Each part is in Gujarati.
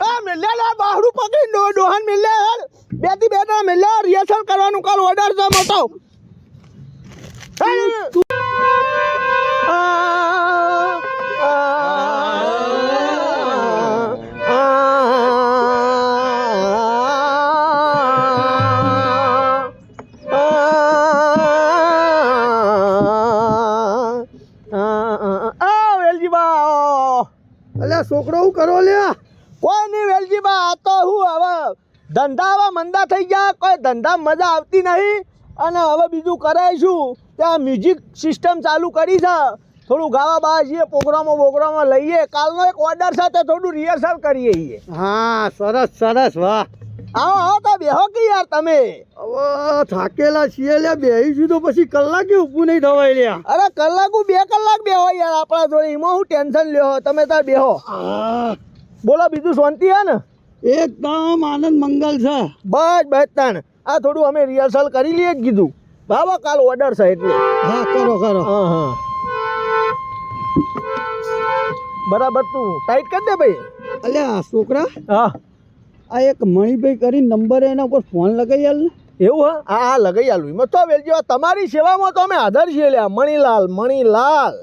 આ મેલે લે, બાહડું પકડી ડો ડોહન મેલે યાર બેથી બે ના મેલે રિહર્સલ કરવાનું કાલ ઓર્ડર છે મોટો છોકરો હું કરો લ્યા કોઈ નહીં વેલજીબા આ તો હું હવે ધંધા હવે મંદા થઈ ગયા કોઈ ધંધા મજા આવતી નહીં. અને હવે બીજું કરાવીશું શું? ત્યાં મ્યુઝિક સિસ્ટમ ચાલુ કરી છે. થોડું ગાવા બાવા જઈએ પ્રોગ્રામો બોગ્રામો લઈએ. કાલનો એક ઓર્ડર છે તો થોડું રિહર્સલ કરીએ છીએ હા સરસ સરસ વાહ. આવો આવો તો બેહો કે યાર તમે? હવે થાકેલા છીએ લે બેહીશું તો પછી કલાકે ઊભું નહીં થવાય લ્યા. અરે કલાકુ બે કલાક બેહો યાર આપણા જોડે. એમાં હું ટેન્શન લ્યો તમે તાર બેહો. બોલો બીજું શાંતિ હે ને? એકદમ આનંદ મંગલ છે. બસ બસ તાણ. આ થોડું અમે રિહર્સલ કરી લઈએ જ કીધું? બાબા કાલ ઓર્ડર છે એટલે. હા કરો કરો. હા હા. બરાબર તું ટાઈટ કરી દે ભાઈ. અલ્યા છોકરા હા. આ એક મણિભાઈ કરીને નંબર એના ઉપર ફોન લગાવી આલ એવું હા? હા લગાઈ આલું એમાં તો વેલજી તમારી સેવામાં તો અમે આધાર છીએ લ્યા. મણીલાલ મણીલાલ.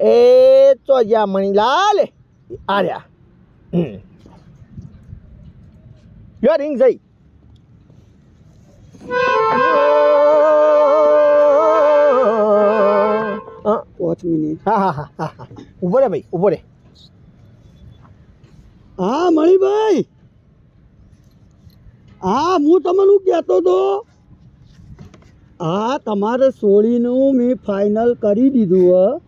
એ તો જ્યાં મણીલાલ આર્યા હમ. યો રિંગ જઈ પાંચ મિનિટ હા હા હા હા ઊભો રે ભાઈ ઊભો રે. હા મણિભાઈ હા હું તમને કહેતો હતો? હા તમારે સોળીનું મેં ફાઇનલ કરી દીધું હ.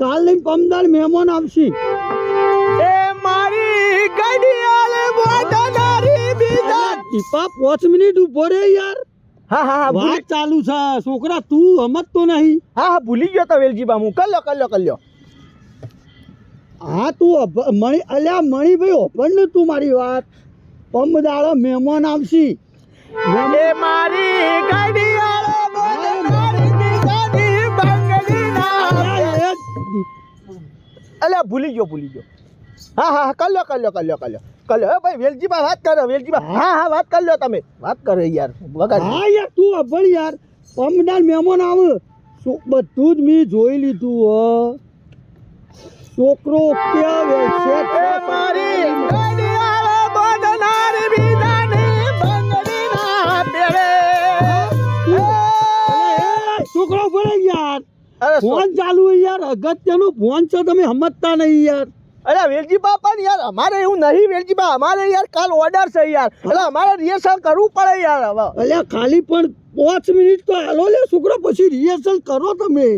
કાલ નહીં પમદાર મહેમાન આવશે. ટીપા પાંચ મિનિટ ઊભો રે યાર. હા હા હા વાત ચાલુ છે. છોકરા તું સમજતો નહીં. હા હા ભૂલી ગયો તો વેલજી બામુ. કલ્યો કલ્યો કલ્યો હા તું મણી અલ્યા મણીભાઈ ઓપન ને તું મારી વાત. પમદાળો મહેમાન આવશે. એ મારી બંગડીના અલ્યા, ભૂલી ગયો ભૂલી ગયો. હા હા હા કલ્યો કલ્યો કલ્યો કલ્યો કલ્યો. એ ભાઈ વેલજીમાં વાત કરો વેલજીમાં. હા હા વાત કરી લો તમે. વાત કરો યાર વગાડ હા યાર તું અભણ યાર. પમદાર મહેમાન આવે. બધું જ મેં જોઈ લીધું હો. છોકરો ક્યાં એ મારી છોકરો ભરે યાર. ફોન ચાલુ યાર. અગત્યનું ફોન છે તમે સમજતા નહીં યાર. અરે વેલજીબા પણ યાર અમારે એવું નહીં વેલજીબા અમારે યાર કાલ ઓર્ડર છે યાર. એટલે અમારે રિહર્સલ કરવું પડે યાર હવે. અલ્યા ખાલી પણ પાંચ મિનિટ તો હાલો લે છોકરો પછી રિહર્સલ કરો તમે.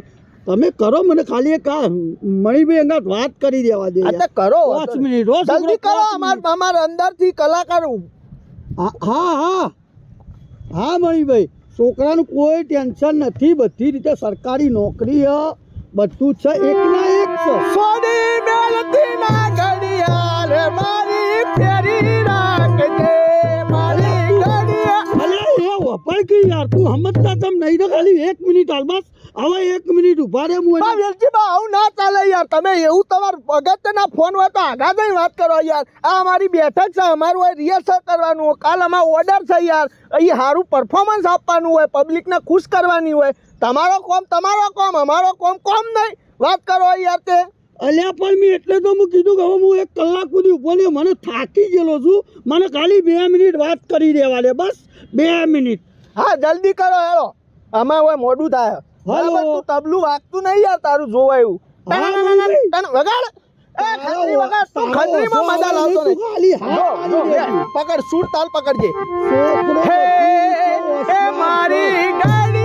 તમે કરો મને ખાલી એક આ મણીભાઈ અંગાત વાત કરી દેવા દે આ કરો પાંચ મિનિટ હો છોકરો, જલ્દી કરો અમાર. અમાર અંદરથી કલાકાર. હા હા હા. હા મણિભાઈ. છોકરાનું કોઈ ટેન્શન નથી. બધી રીતે સરકારી નોકરી બધું છે. એક છે સોની મેલતી ના ઘડિયાળ મારી ફેરી રાખજે મારી ઘડિયાળ અલે એ વપર કે યાર તું સમજતા તમ નહીં તો ખાલી એક મિનિટ હાલ બસ. હવે એક મિનિટ ઊભા રે હું બા વેલજીબા આવું ના ચાલે યાર તમે એવું તમાર અગત્યના ફોન હોય તો આગા વાત કરો યાર. આ અમારી બેઠક છે અમારું હોય રિહર્સલ કરવાનું હોય કાલ અમારો ઓર્ડર છે યાર. અહીં સારું પરફોર્મન્સ આપવાનું હોય પબ્લિકને ખુશ કરવાની હોય. તમારો કોમ તમારો કોમ અમારો કોમ કોમ નહીં. વાત કરો યાર તે. અલ્યા પણ મેં એટલે તો હું કીધું કે હવે હું એક કલાક સુધી ઊભો ને મને થાકી ગયેલો છું. મને ખાલી બે મિનિટ વાત કરી દેવા દે બસ. બે મિનિટ. હા જલ્દી કરો હેલો આમાં હવે મોડું થાય. હલો. તું તબલું વાગતું નહીં યાર તારું જોવાયું. વગાડ. એ ખંજરી વગાડ. તું તારો ખંજરીમાં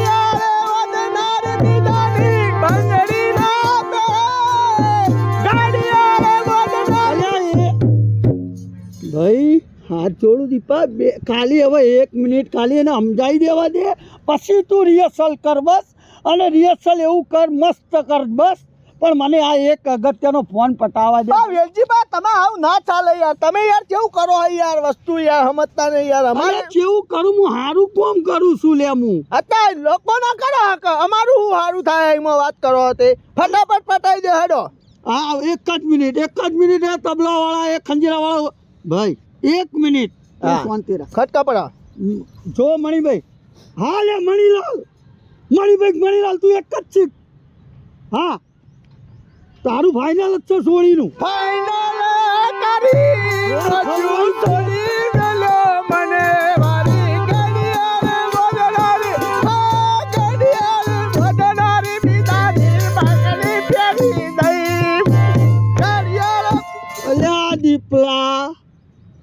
હાથ જોડું દીપા બે ખાલી હવે એક મિનિટ ખાલી એને સમજાવી દેવા દે. પછી તું રિહર્સલ કર બસ અને રિહર્સલ એવું કર મસ્ત કર બસ. પણ મને આ એક અગત્યનો ફોન પટાવા દે. વેલજીબા તમે આવું ના ચાલે યાર. તમે યાર કેવું કરો યાર વસ્તુ યાર સમજતા નહીં યાર. અમારે કેવું કરું? હું સારું કોમ કરું છું લે હું. અત્યારે લોકો ના કરો અમારું હું સારું થાય એમાં વાત કરો તે. ફટાફટ પટાઈ દે હેડો. હા એક જ મિનિટ એક જ મિનિટ એ તબલાવાળા એ ખંજીરાવાળા. ભાઈ એક મિનિટ. શાંતિ રાખ. ખટકા પડા. જો મણિભાઈ હા લે મણિલાલ. મણિભાઈ મણિલાલ તું એક જ છે હા. તારું ફાઇનલ જ છે સોળીનું. ફાઇનલ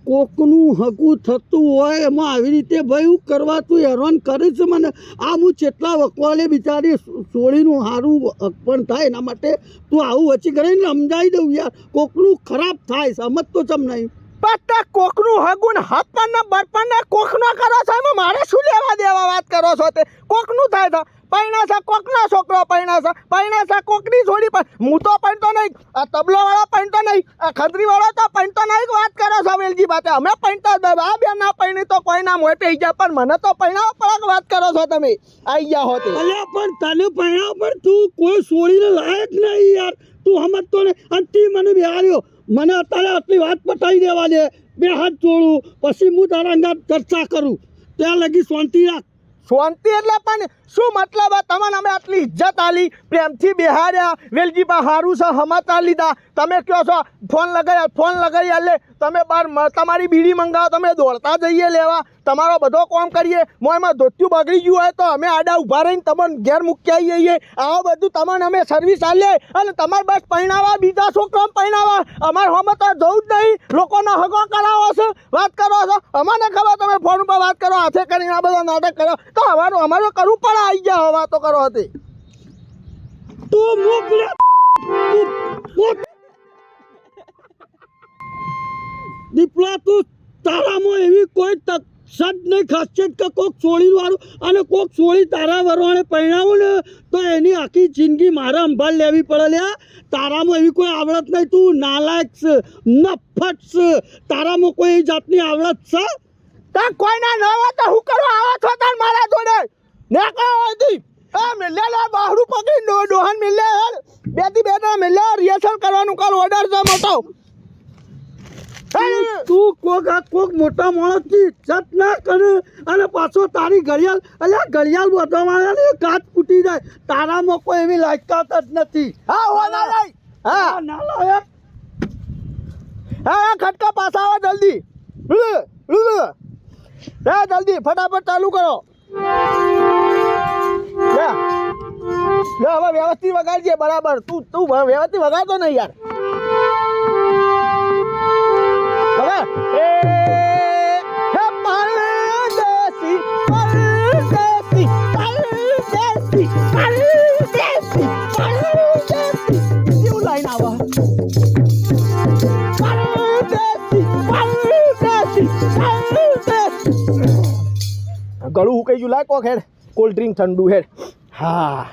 કોકનું હકું થતું હોય એમાં આવી રીતે ભાઈ હું કરવા તું હેરાન કરે છે મને. આ હું જેટલા વકવાલે બિચારી સોળીનું સારું પણ થાય એના માટે તું આવું વચ્ચે કરીને સમજાવી દઉં યાર. કોકનું ખરાબ થાય સમજ તો ચમ નહીં. પટ્ટા કોકનું હગુન હપ્પાના બરપાના કોકનો કરો છો? એમાં મારે શું લેવા દેવા વાત કરો છો તે? કોકનું થાય છે પૈણાસા કોકનો છોકરો પૈણાસા પૈણાસા કોકની છોડી પણ? હું તો પૈણતો નહીં. આ તબલો વાળો પૈણતો નહીં. આ ખદરી વાળો તો પૈણતો નહીં. વાત કરો છો, વેલજી બાતે અમે પૈણતા આ બે ના પૈણી તો કોઈ ના મોટે ગયા પણ મને તો પૈણાવો પડક વાત કરો છો તમે. આઈ ગયા હોતે અલ્યા, પણ તને પહેણા પણ તું કોઈ છોડીને લાયક નહીં યાર. તું સમજતો ને અંતિ મને બિહાર્યો. મને અત્યારે આટલી વાત પટાવી દેવા દે. બે હાથ જોડું. પછી હું તારા ચર્ચા કરું. ત્યાં લગી શાંતિ રાખ. શાંતિ એટલે પણ શું મતલબ આ તમને અમે આટલી ઇજ્જત આલી? પ્રેમથી બેહાર્યા. વેલજીબા હારું છે, હમાતા લીધા. તમે કહો છો? ફોન લગાવ્યા ફોન લગાવી એટલે તમે બાર તમારી બીડી મંગાવો, તમે દોડતા જઈએ લેવા. તમારો બધો કોમ કરીએ મોંમાં ધોત્યું બગડી ગયું હોય તો અમે આડા ઊભા રહીને તમને ઘેર આવીએ જઈએ આવું બધું તમને અમે સર્વિસ આલીએ અને તમારે બસ પહેણાવા બીજા છોકરા પહેણાવા અમારે હમે તો જવું જ નહીં. લોકોનો હગો કરાવો છો. વાત કરો છો. અમારે ખબર તમે ફોન ઉપર વાત કરો, હાથે કરીને આ બધા નાટક કરો. તો અમારું અમારું કરવું પડે આવી ગયા વાતો કરો હતી. તું મોકલે તું દીપલા, તું તારામાં એવી કોઈ તક સદ નહીં ખાસિયત કે કોક સોળી વાળું અને કોક સોળી તારા વરવાણે પહેણાવું ને, તો એની આખી જિંદગી મારે સંભાળ લેવી પડે લ્યા. તારામાં એવી કોઈ આવડત નહીં, તું નાલાયક છે નફટ છે. તારામાં કોઈ જાતની આવડત છે? તો કોઈના ન હોય તો હું કરું? આવો છો તાર મારા જોડે. ને કહો હતી એ મિલે લે બાહડું પકડી ડોહન મિલે હેડ બેથી બે ના મિલે રિહર્સલ કરવાનું કાલ ઓર્ડર છે, મોટો. તું કોક આ કોક મોટા માણસની ઇજ્જત ના કરે અને પાછો તારી ઘડિયાળ અલ્યા ઘડિયાળ વધવાના ને કાચ ફૂટી જાય. તારામાં કોઈ એવી લાયકાત જ નથી. હા હો ના લઈ હા. ના નાલાયક હા હા ખટકા પાછા આવો જલ્દી. લે, લે. જલ્દી ફટાફટ ચાલુ કરો. લે. હવે વ્યવસ્થિત વગાડજે બરાબર. તું તું વ્યવસ્થિત વગાડતો નહીં યાર. ગળું ઉકાઈ ગયું લાય કોક હેડ. કોલ્ડ ડ્રિંક ઠંડુ હેડ. હા.